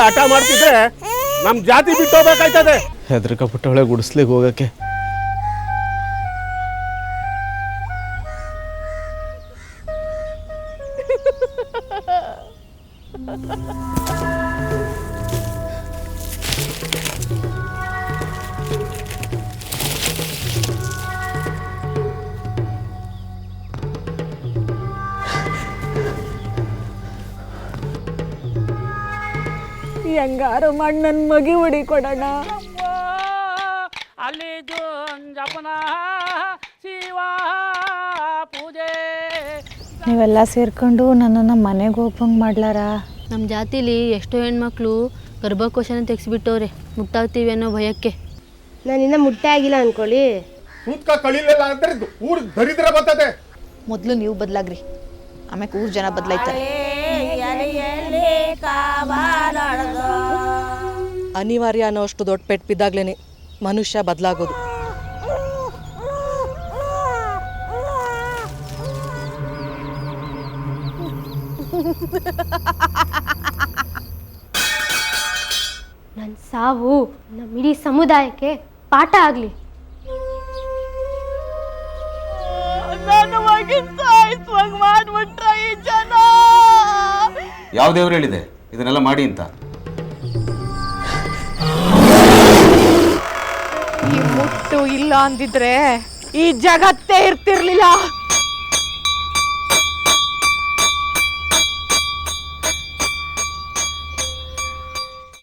ಹಠ ಮಾಡ್ತಿದ್ರೆ ನಮ್ ಜಾತಿ ಬಿಟ್ಟು ಹೋಗ್ಬೇಕಾಯ್ತದೆ ಹೆದ್ರಕ ಪುಟ್ಟವಳೆ ಗುಡಿಸ್ಲಿಕ್ಕೆ ಹೋಗಕ್ಕೆ ಹೆಂಗಾರು ಮಣ್ಣನ್ ನನ್ನ ಮಗಿ ಹುಡಿ ಕೊಡೋಣ. ಅಲ್ಲಿ ಜಪನ ಶಿವ ಪೂಜೆ. ನೀವೆಲ್ಲ ಸೇರ್ಕೊಂಡು ನನ್ನನ್ನು ಮನೆಗೆ ಹೋಗ್ಬಂಗ್ ಮಾಡ್ಲಾರ? ನಮ್ಮ ಜಾತಿಲಿ ಎಷ್ಟೋ ಹೆಣ್ಮಕ್ಳು ಗರ್ಭಕೋಶನ ತೆಗ್ಸಿಬಿಟ್ಟವ್ರೆ ಮುಟ್ಟಾಗ್ತೀವಿ ಅನ್ನೋ ಭಯಕ್ಕೆ. ನಾನು ಇನ್ನೂ ಮುಟ್ಟೆ ಆಗಿಲ್ಲ ಅನ್ಕೊಳ್ಳಿ. ಮುಟ್ಕ ಕಳಿಲಿಲ್ಲ ಅಂದ್ರೆ ಊರ್ ದರಿದ್ರ ಬರ್ತದೆ. ಮೊದಲು ನೀವು ಬದಲಾಗ್ರಿ. ಆಮೇಲೆ ಊರ್ ಜನ ಬದಲಾಯ್ತಾರೆ. ಅನಿವಾರ್ಯ ಅನ್ನೋಷ್ಟು ದೊಡ್ಡ ಪೆಟ್ಟು ಬಿದ್ದಾಗ್ಲೇ ಮನುಷ್ಯ ಬದಲಾಗೋದು. ನನ್ನ ಸಾವು ನಮ್ಮ ಇಡೀ ಸಮುದಾಯಕ್ಕೆ ಪಾಠ ಆಗಲಿ. ಯಾವ್ದೇವ್ರು ಯಾವ ದೇವ್ರು ಹೇಳಿದೆ? ಇದನ್ನೆಲ್ಲ ಮಾಡಿ ಅಂತ. ಮುಟ್ಟು ಇಲ್ಲ ಅಂದಿದ್ರೆ ಈ ಜಗತ್ತೇ ಇರ್ತಿರ್ಲಿಲ್ಲ.